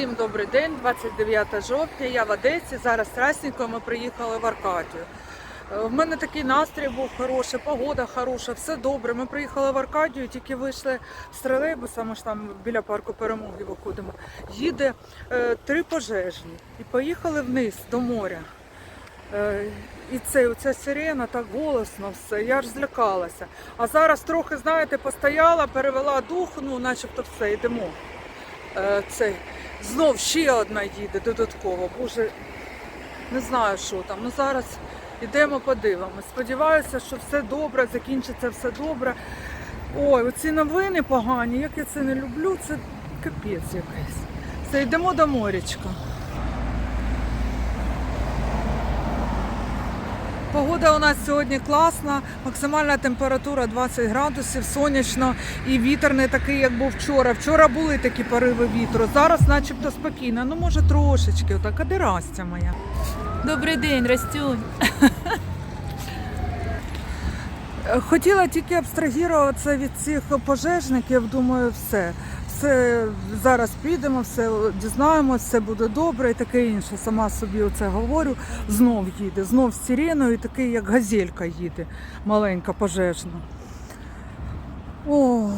Всім добрий день, 29 жовтня. Я в Одесі. Зараз страсненько ми приїхали в Аркадію. Е, В мене такий настрій був хороший, погода хороша, все добре. Ми приїхали в Аркадію, тільки вийшли з тролейбуса, ми ж там біля парку перемоги виходимо. Їде е, три пожежні і поїхали вниз до моря. Е, І це, оця сирена так голосно все, я ж злякалася. А зараз трохи, знаєте, постояла, перевела дух, ну начебто все, йдемо. Е, Це знов ще одна їде додатково. Боже, не знаю, що там. Ну зараз йдемо, подивимось. Сподіваюся, що все добре, закінчиться все добре. Ой, оці новини погані, як я це не люблю, це капець якийсь. Все, йдемо до морячка. Погода у нас сьогодні класна, максимальна температура 20 градусів, сонячно і вітер не такий, як був вчора. Вчора були такі пориви вітру. Зараз начебто спокійно. Ну може трошечки, отак, а де Растя моя. Добрий день, Растюнь. Хотіла тільки абстрагіруватися від цих пожежників. Думаю, все. Все зараз підемо, все дізнаємося, все буде добре і таке інше. Сама собі оце говорю. Знов їде, знов з сиреною, і такий, як газелька їде, маленька пожежна. О.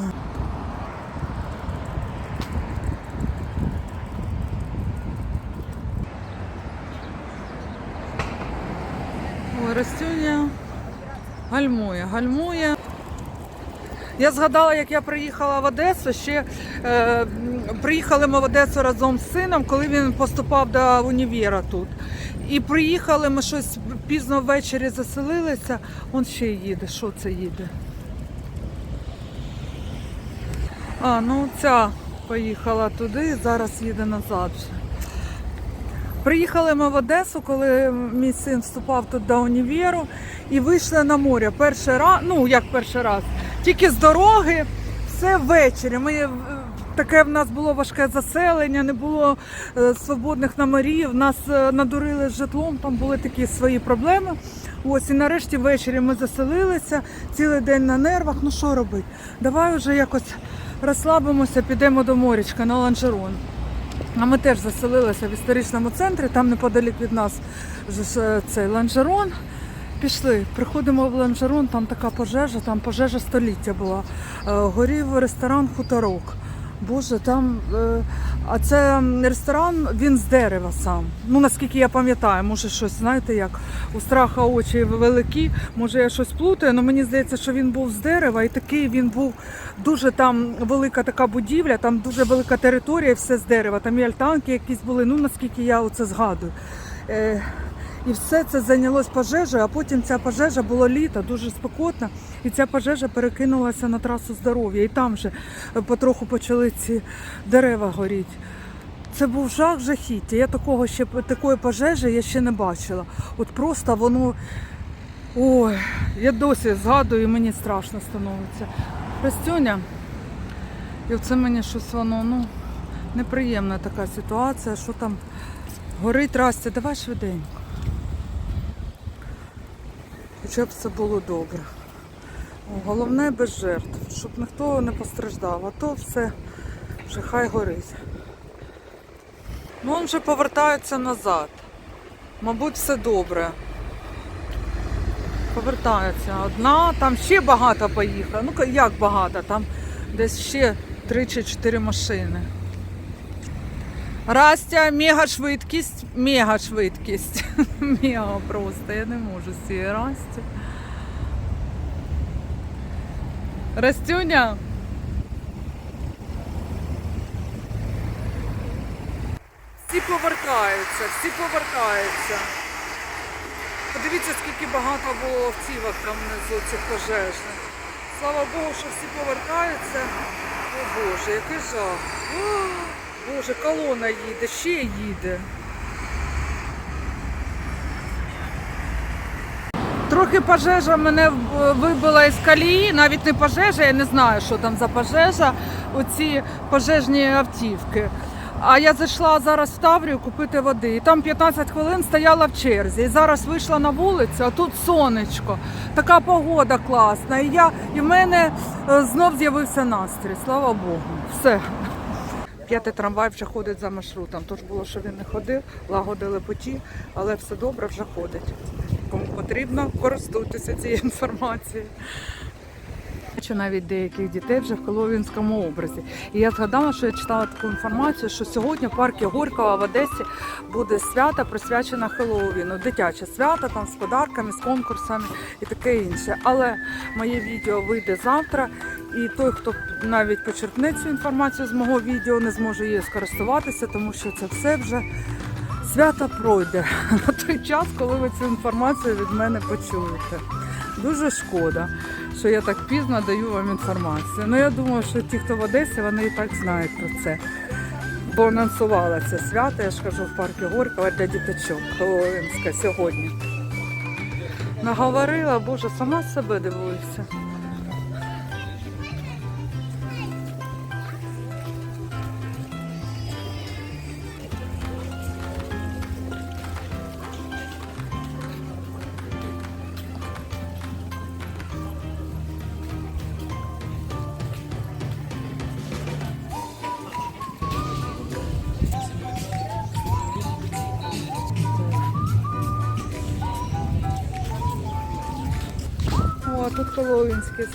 Ой, Растюня гальмує, гальмує. Я згадала, як я приїхала в Одесу. Ще е, приїхали ми в Одесу разом з сином, коли він поступав до універа тут. І приїхали, ми щось пізно ввечері заселилися. Он ще їде. Що це їде? А, ну ця поїхала туди, зараз їде назад вже. Приїхали ми в Одесу, коли мій син вступав тут до універу і вийшли на море. Перший раз, ну як перший раз, тільки з дороги, все ввечері. Ми, е, таке в нас було важке заселення, не було е, свободних номерів, нас е, надурили житлом, там були такі свої проблеми. Ось і нарешті ввечері ми заселилися, цілий день на нервах. Ну що робити? Давай вже якось розслабимося, підемо до морячка на ланжерон. А ми теж заселилися в історичному центрі, там неподалік від нас цей ланжерон. Пішли, приходимо в ланжерон, там така пожежа, там пожежа століття була. Е, Горів ресторан Хуторок. Боже, там. е, А це ресторан, він з дерева сам. Ну наскільки я пам'ятаю, може щось, знаєте, як у страха очі великі, може я щось плутаю, але мені здається, що він був з дерева, і такий він був дуже там велика така будівля, там дуже велика територія, все з дерева. Там і альтанки якісь були, ну наскільки я оце згадую. І все це зайнялось пожежею, а потім ця пожежа було літо, дуже спекотно, і ця пожежа перекинулася на трасу здоров'я. І там вже е, потроху почали ці дерева горіти. Це був жах жахіття. Я такого ще такої пожежі я ще не бачила. От просто воно. Ой, я досі згадую, і мені страшно становиться. Растюня, і оце мені щось воно, ну, неприємна така ситуація, що там горить Растя, давай швиденько. Хоча б все було добре. Головне без жертв, щоб ніхто не постраждав, а то все вже хай горить. Ну, він вже повертається назад. Мабуть, все добре. Повертається одна, там ще багато поїхало. Ну як багато, там десь ще 3 чи 4 машини. Растя, мега швидкість, мега швидкість. Мега просто, я не можу з цієї Расті. Растюня. Всі повертаються, всі повертаються. Подивіться, скільки багато було автівок там внизу цих пожежних. Слава Богу, що всі повертаються. О Боже, який жах. Боже, колона їде, ще їде. Трохи пожежа мене вибила із колії, навіть не пожежа, я не знаю, що там за пожежа, оці пожежні автівки. А я зайшла зараз в Таврію купити води. І там 15 хвилин стояла в черзі. І зараз вийшла на вулицю, а тут сонечко. Така погода класна. І я і в мене е, знов з'явився настрій. Слава Богу. Все. П'ятий трамвай вже ходить за маршрутом. Тож було, що він не ходив, лагодили путі, але все добре вже ходить. Кому потрібно, користуйтеся цією інформацією. Бачу навіть деяких дітей вже в Хеллоуінському образі. І я згадала, що я читала таку інформацію, що сьогодні в парку Горького в Одесі буде свято присвячене Хеллоуіну. Дитяче свято там з подарками, з конкурсами і таке інше. Але моє відео вийде завтра, і той, хто навіть почерпне цю інформацію з мого відео, не зможе її скористуватися, тому що це все вже свято пройде на той час, коли ви цю інформацію від мене почуєте. Дуже шкода, що я так пізно даю вам інформацію. Ну я думаю, що ті, хто в Одесі, вони і так знають про це. Бо анонсувала це свято, я ж кажу, в парку Горького для діточок Хеллоуінське сьогодні. Наговорила, боже, сама себе дивуюся.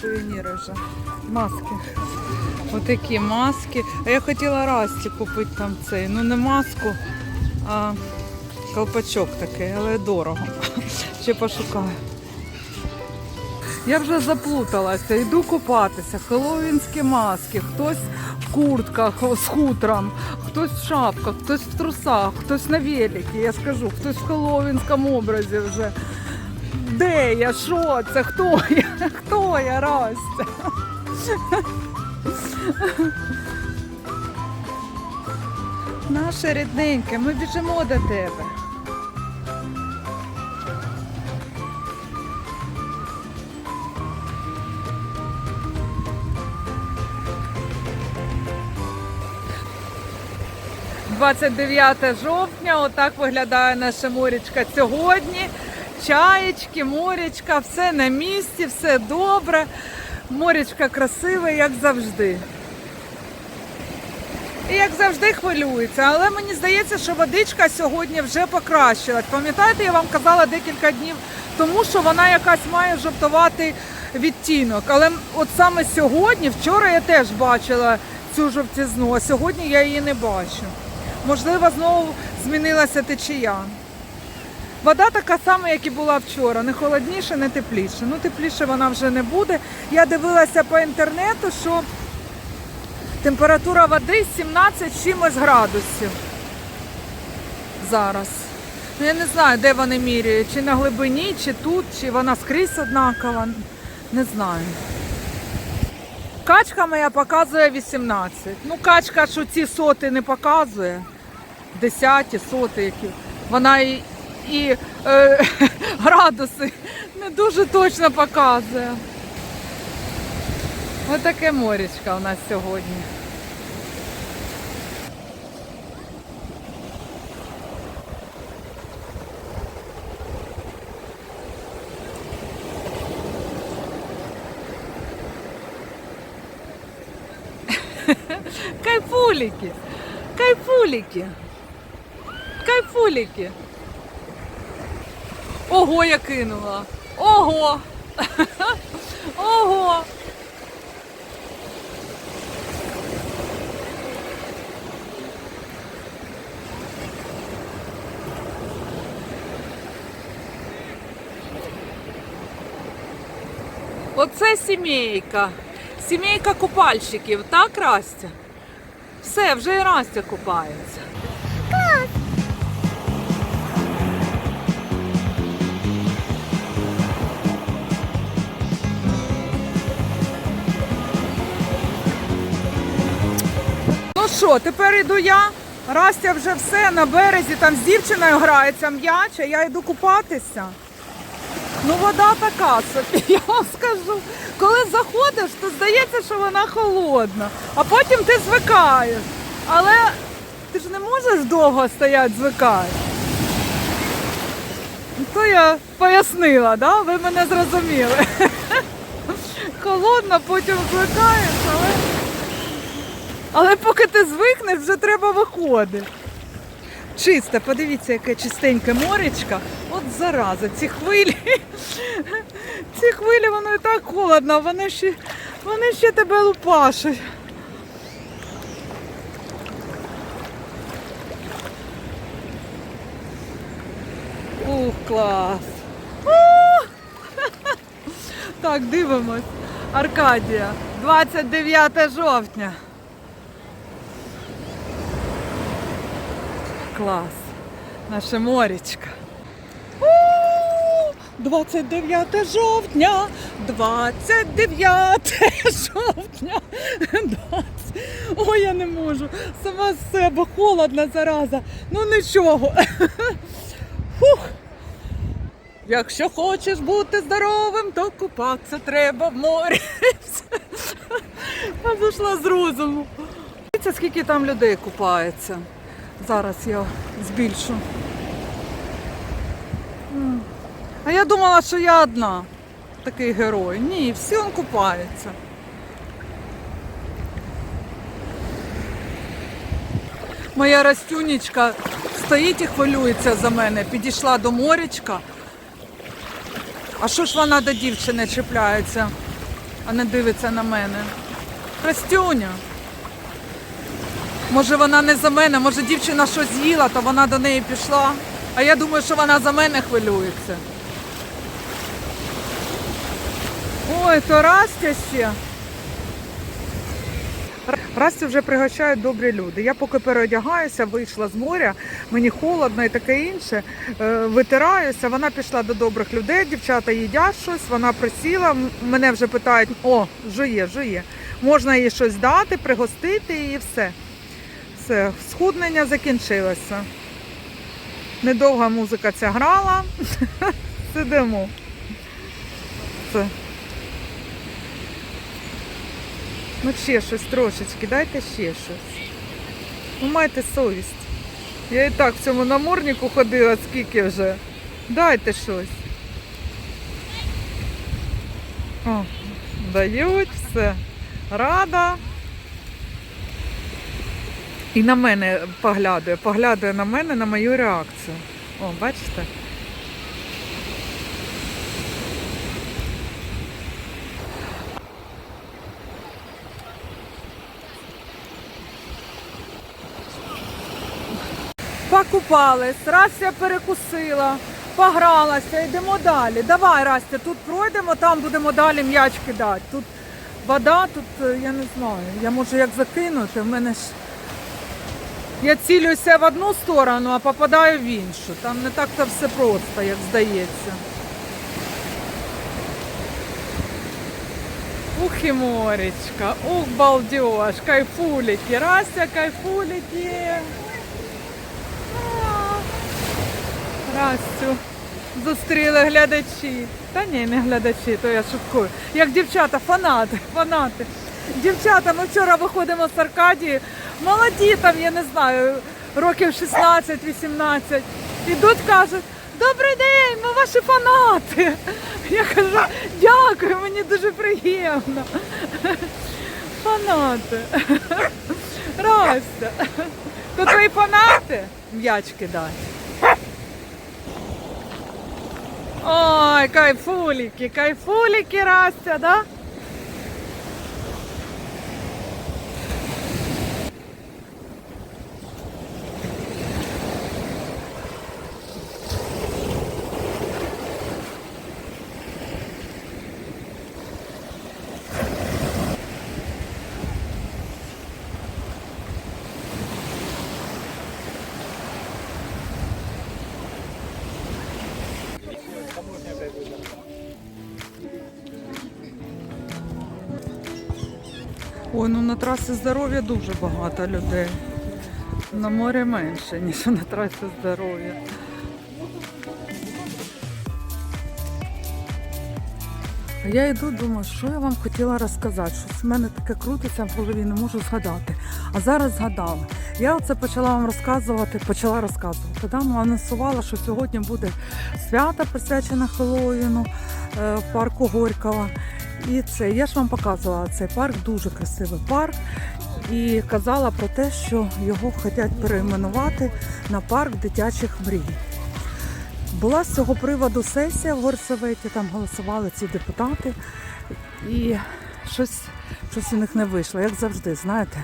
Сувеніри вже. Маски. Отакі маски. А я хотіла Расті купити там цей. Ну не маску, а колпачок такий, але дорого. Ще пошукаю. Я вже заплуталася, йду купатися. Хеллоуінські маски, хтось в куртках з хутром, хтось в шапках, хтось в трусах, хтось на великі. Я скажу, хтось в хеллоуінському образі вже. Де я? Що це? Хто я? Хто я, Растя? Наше рідненьке, ми біжимо до тебе. «29 жовтня, отак виглядає наша морічка сьогодні. Чаєчки, морячка, все на місці, все добре. Морячка красиве, як завжди. І як завжди хвилюється, але мені здається, що водичка сьогодні вже покращилась. Пам'ятаєте, я вам казала декілька днів тому, що вона якась має жовтуватий відтінок. Але от саме сьогодні, вчора я теж бачила цю жовтізну, а сьогодні я її не бачу. Можливо, знову змінилася течія. Вода така сама, як і була вчора, не холодніше, не тепліше. Ну, тепліше вона вже не буде. Я дивилася по інтернету, що температура води 17 чимось градусів зараз. Ну, я не знаю, де вони міряють, чи на глибині, чи тут, чи вона скрізь однакова. Не знаю. Качка моя показує 18. Ну, качка, що ці соти не показує. Десяті, соти які. Вона і, і е, градуси не дуже точно показує. Ось таке морячка у нас сьогодні. Кайфулики, кайфулики, кайфулики. Ого, я кинула. Ого. Ого. Оце сімейка. Сімейка купальщиків, так, Растя? Все, вже і Растя купається. Що, тепер йду я. Растя вже все на березі, там з дівчиною грається м'яч, а я йду купатися. Ну, вода така собі, я вам скажу. Коли заходиш, то здається, що вона холодна, а потім ти звикаєш. Але ти ж не можеш довго стояти, звикаєш. Ну, То я пояснила, да? ви мене зрозуміли. Холодно, потім звикаєш, але. Але поки ти звикнеш, вже треба виходити. Чисте, подивіться, яке чистеньке моречко. От зараза, ці хвилі. Ці хвилі, воно і так холодно, вони ще, вони ще тебе лупашуть. Ух, клас. Ух! Так, дивимось. Аркадія, 29 жовтня. Клас. Наше моречко. 29 жовтня, 29 жовтня. 20. Ой, я не можу. Сама з себе холодна зараза. Ну нічого. Фух. Якщо хочеш бути здоровим, то купатися треба в морі. Я зайшла з розуму. Дивіться, скільки там людей купається. Зараз я збільшу. А я думала, що я одна такий герой. Ні, всі он купаються. Моя Растюнічка стоїть і хвилюється за мене. Підійшла до морячка. А що ж вона до дівчини чіпляється, а не дивиться на мене? Растюня. Може вона не за мене, може дівчина щось з'їла, то вона до неї пішла. А я думаю, що вона за мене хвилюється. Ой, то Растя ще. Растю вже пригощають добрі люди. Я поки переодягаюся, вийшла з моря, мені холодно і таке інше. Е, Витираюся, вона пішла до добрих людей, дівчата їдять щось, вона присіла, мене вже питають, о, жує, жує. Можна їй щось дати, пригостити і все. Все, схуднення закінчилося. Недовга музика ця грала. Сидимо. Все. Ну ще щось трошечки, дайте ще щось. Ну майте совість. Я і так в цьому наморднику ходила скільки вже. Дайте щось. О, дають все. Рада. І на мене поглядує, поглядує на мене, на мою реакцію. О, бачите? Покупались, Растя перекусила, погралася, йдемо далі. Давай, Растя, тут пройдемо, там будемо далі м'яч кидати. Тут вода, тут е, я не знаю. Я можу як закинути, в мене ж. Я цілюся в одну сторону, а попадаю в іншу. Там не так то все просто, як здається. Ух і моречка, ух, балдеж, кайфулики, Растя, кайфулики. А, Растю. Зустріли глядачі. Та ні, не глядачі, то я шуткую. Як дівчата, фанати, фанати. Дівчата, ми вчора виходимо з Аркадії. Молоді там, я не знаю, років 16-18. Ідуть, кажуть, добрий день, ми ваші фанати. Я кажу, дякую, мені дуже приємно. Фанати. Растя. То твої фанати м'яч кидай. Ой, кайфулики, кайфулики, Растя, да? Ой, ну на трасі здоров'я дуже багато людей. На морі менше, ніж на трасі здоров'я. А я йду, думаю, що я вам хотіла розказати. Щось в мене таке крутиться в голові, не можу згадати. А зараз згадала. Я оце почала вам розказувати, почала розказувати. Да? Ну, анонсувала, що сьогодні буде свято присвячене Хеллоуіну е, в парку Горького. І це я ж вам показувала цей парк, дуже красивий парк. і казала про те, що його хочуть перейменувати на парк дитячих мрій. Була з цього приводу сесія в горсоветі, там голосували ці депутати, і щось, щось у них не вийшло, як завжди, знаєте.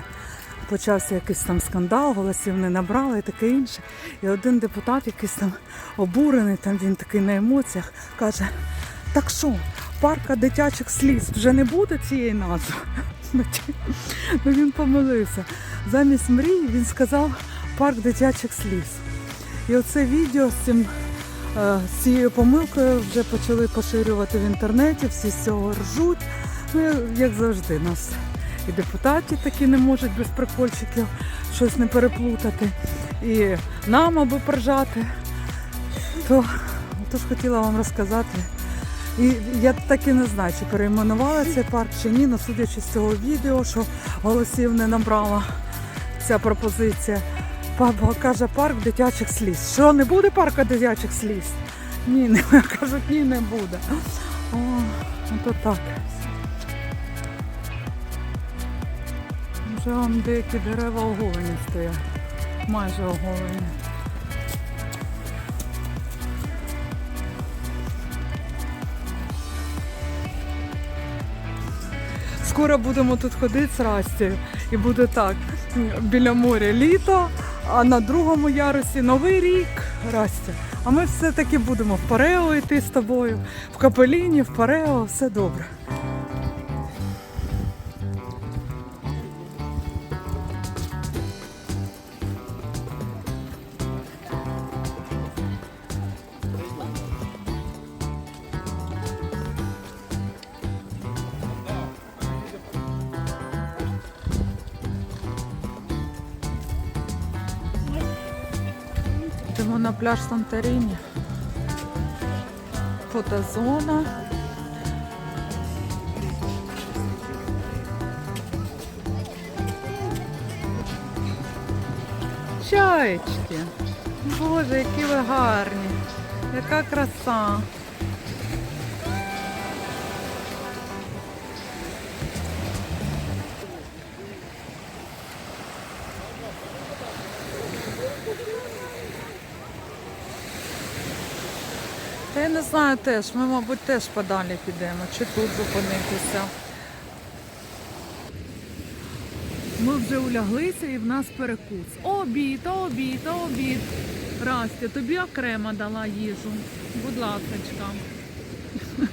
Почався якийсь там скандал, голосів не набрали і таке інше. І один депутат, якийсь там обурений, там він такий на емоціях, каже: так що, парка дитячих сліз вже не буде цієї назви? Ну він помилився. Замість мрій він сказав парк дитячих сліз. І оце відео з цим е, з цією помилкою вже почали поширювати в інтернеті, всі з цього ржуть. Ну, як завжди, нас і депутати такі не можуть без прикольчиків щось не переплутати. І нам аби поржати. То, тож хотіла вам розказати. І я так і не знаю, чи перейменували цей парк чи ні, але судячи з цього відео, що голосів не набрала ця пропозиція. Папа каже, парк дитячих сліз. Що, не буде парку дитячих сліз? Ні, не кажуть, ні, не буде. О, ну то так. Вже вам деякі дерева оголені стоять. Майже оголені. Скоро будемо тут ходити з Растю. І буде так. Біля моря літо, а на другому ярусі новий рік Растя. А ми все-таки будемо в Парео йти з тобою, в Капеліні, в Парео, все добре. Пляж Санторіні. Фотозона. Чаєчки. Боже, які ви гарні. Яка краса. Не знаю теж, ми, мабуть, теж подалі підемо, чи тут зупинитися. Ми вже уляглися і в нас перекус. Обід, обід, обід. Растя, тобі окремо дала їжу. Будь ласочка.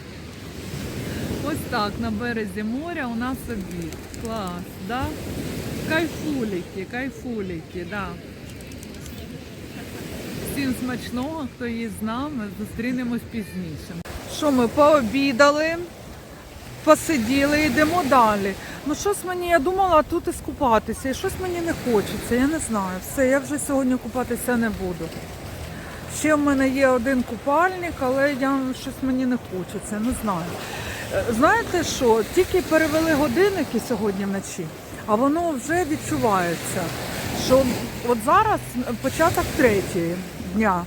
Ось так, на березі моря у нас обід. Клас, да? Кайфуліки, кайфуліки, да. Всім смачного, хто їсть з нами, зустрінемось пізніше. Що ми пообідали, посиділи, йдемо далі. Ну щось мені, я думала тут і скупатися, і щось мені не хочеться, я не знаю. Все, я вже сьогодні купатися не буду. Ще в мене є один купальник, але я щось мені не хочеться, не знаю. Е, Знаєте що? Тільки перевели годинники сьогодні вночі, а воно вже відчувається, що от зараз початок третьої дня.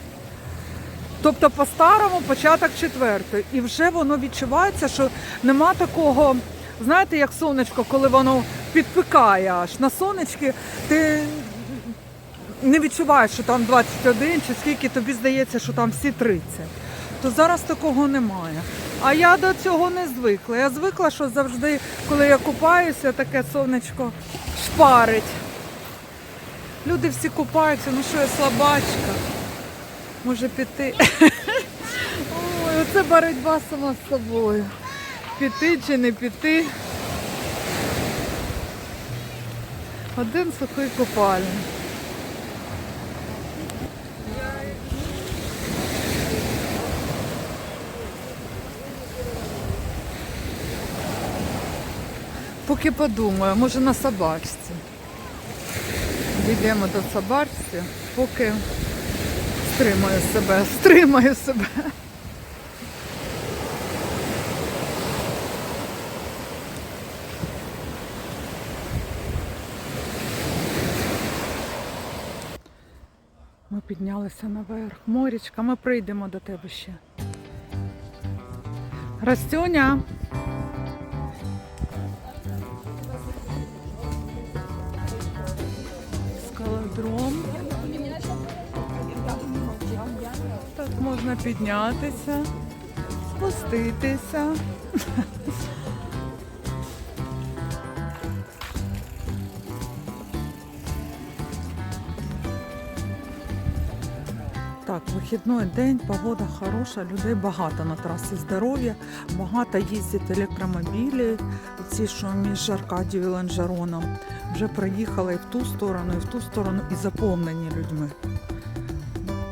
Тобто по-старому початок четвертої. І вже воно відчувається, що нема такого, знаєте, як сонечко, коли воно підпикає аж на сонечки, ти не відчуваєш, що там 21 чи скільки тобі здається, що там всі 30. То зараз такого немає. А я до цього не звикла. Я звикла, що завжди, коли я купаюся, таке сонечко шпарить. Люди всі купаються, ну що я слабачка. Може піти. Ой, оце боротьба сама з собою. Піти чи не піти. Один сухий купальник. Поки подумаю, може на собачці. Йдемо до собачці, поки стримаю себе, стримаю себе. Ми піднялися наверх. Морічка, ми прийдемо до тебе ще. Растюня. дром. Так можна піднятися, спуститися. Так, вихідний день, погода хороша, людей багато на трасі здоров'я, багато їздять електромобілі, ці, що між Аркадією і Ланжероном. Вже проїхали і в ту сторону, і в ту сторону, і заповнені людьми.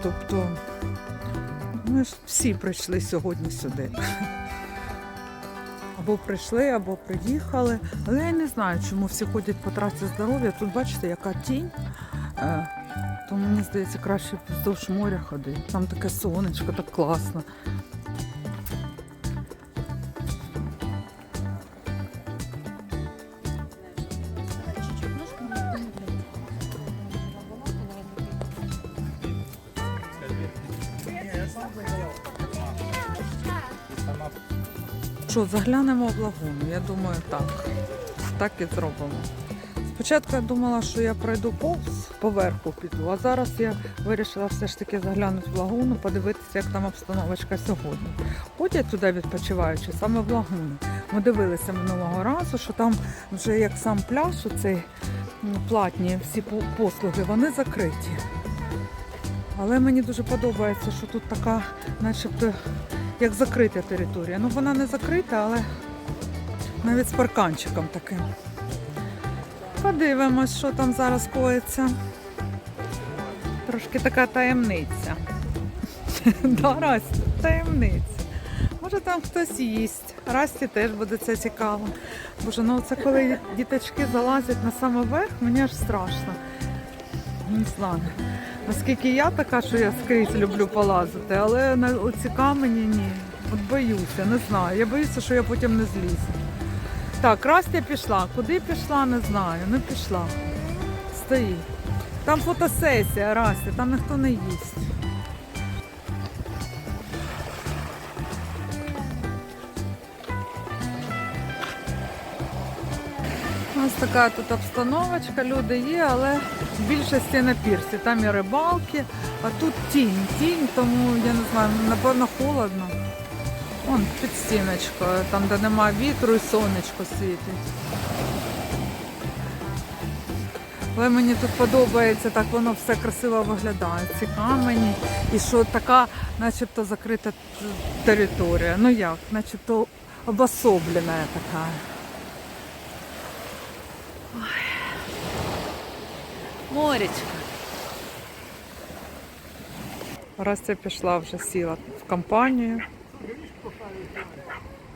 Тобто ми ж всі прийшли сьогодні сюди. Або прийшли, або приїхали. Але я не знаю, чому всі ходять по трасі здоров'я. Тут бачите, яка тінь. Е, то мені здається, краще вздовж моря ходити. Там таке сонечко, так класно. Що, заглянемо в лагуну? Я думаю, так. Так і зробимо. Спочатку я думала, що я пройду повз поверху піду, а зараз я вирішила все ж таки заглянути в лагуну, подивитися, як там обстановочка сьогодні. Ходять туди відпочиваючи, саме в лагуну. Ми дивилися минулого разу, що там вже як сам пляж, оцей м, платні всі послуги, вони закриті. Але мені дуже подобається, що тут така, начебто, як закрита територія. Ну вона не закрита, але навіть з парканчиком таким. Подивимось, що там зараз коїться. Трошки така таємниця. Да, Расті, таємниця. Може там хтось їсть. Расті теж буде це цікаво. Боже, ну це коли діточки залазять на самий верх, мені аж страшно. Не знаю. Наскільки я така, що я скрізь люблю полазити, але на оці камені ні. От боюся, не знаю. Я боюся, що я потім не злізу. Так, Растя пішла. Куди пішла, не знаю. Не пішла. Стоїть. Там фотосесія, Растя, там ніхто не їсть. Така тут обстановочка, люди є, але в більшості на пірсі. Там і рибалки, а тут тінь. Тінь, тому я не знаю, напевно, холодно. Вон під стіночкою, там, де немає вітру і сонечко світить. Але мені тут подобається, так воно все красиво виглядає. Ці камені. І що така, начебто, закрита територія. Ну як, начебто обособлена така. Моречка. Растя пішла вже сіла в компанію.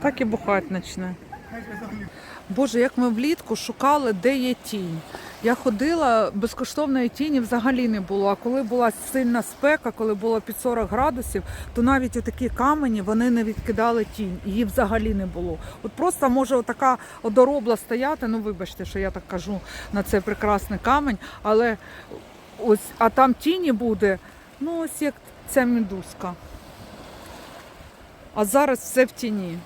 Так і бухати почне. Боже, як ми влітку шукали, де є тінь. Я ходила, безкоштовної тіні взагалі не було. А коли була сильна спека, коли було під 40 градусів, то навіть такі камені вони не відкидали тінь. Її взагалі не було. От просто може отака одоробла стояти. Ну вибачте, що я так кажу на цей прекрасний камень, але ось, а там тіні буде. Ну, ось як ця мідузка. А зараз все в тіні.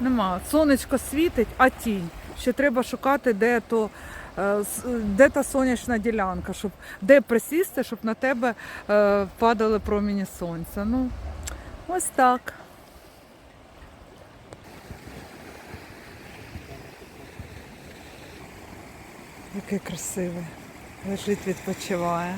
Нема. Сонечко світить, а тінь. Ще треба шукати, де то. Е, Де та сонячна ділянка, щоб де присісти, щоб на тебе е, падали проміні сонця. Ну, ось так. Який красивий. Лежить, відпочиває.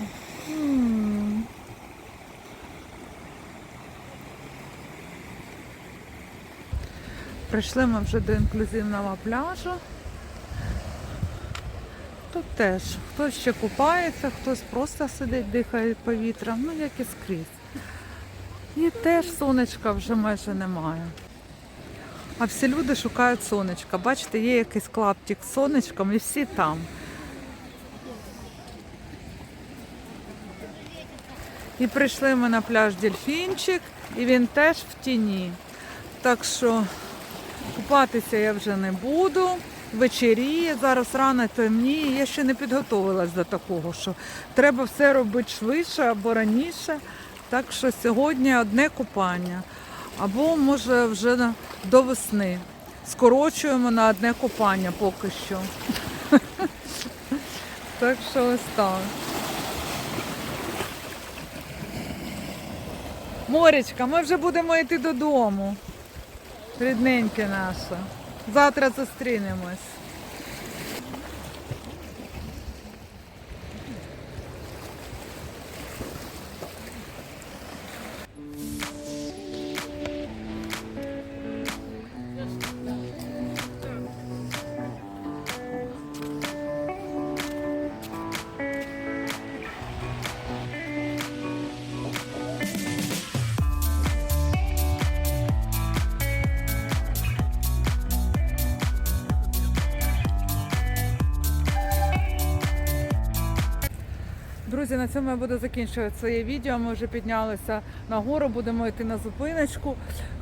Прийшли ми вже до інклюзивного пляжу. Тут теж хтось ще купається, хтось просто сидить, дихає повітрям, ну як і скрізь. І теж сонечка вже майже немає. А всі люди шукають сонечка. Бачите, є якийсь клаптик з сонечком і всі там. І прийшли ми на пляж Дельфінчик, і він теж в тіні. Так що купатися я вже не буду вечеріє, зараз рано темніє. Я ще не підготувалась до такого, що треба все робити швидше або раніше. Так що сьогодні одне купання. Або, може, вже до весни. Скорочуємо на одне купання поки що. Так що ось так. Моречка, ми вже будемо йти додому. Рідненьке наше. Завтра зустрінемось. Друзі, на цьому я буду закінчувати своє відео. Ми вже піднялися на гору, будемо йти на зупиночку.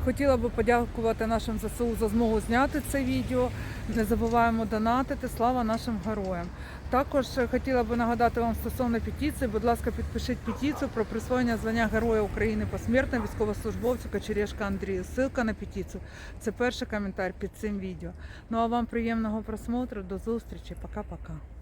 Хотіла би подякувати нашим ЗСУ за змогу зняти це відео. Не забуваємо донатити. Слава нашим героям. Також хотіла би нагадати вам стосовно петиції. Будь ласка, підпишіть петицію про присвоєння звання Героя України посмертно військовослужбовцю Кочерєшка Андрію. Ссылка на петицію. Це перший коментар під цим відео. Ну а вам приємного просмотру. До зустрічі. Пока-пока.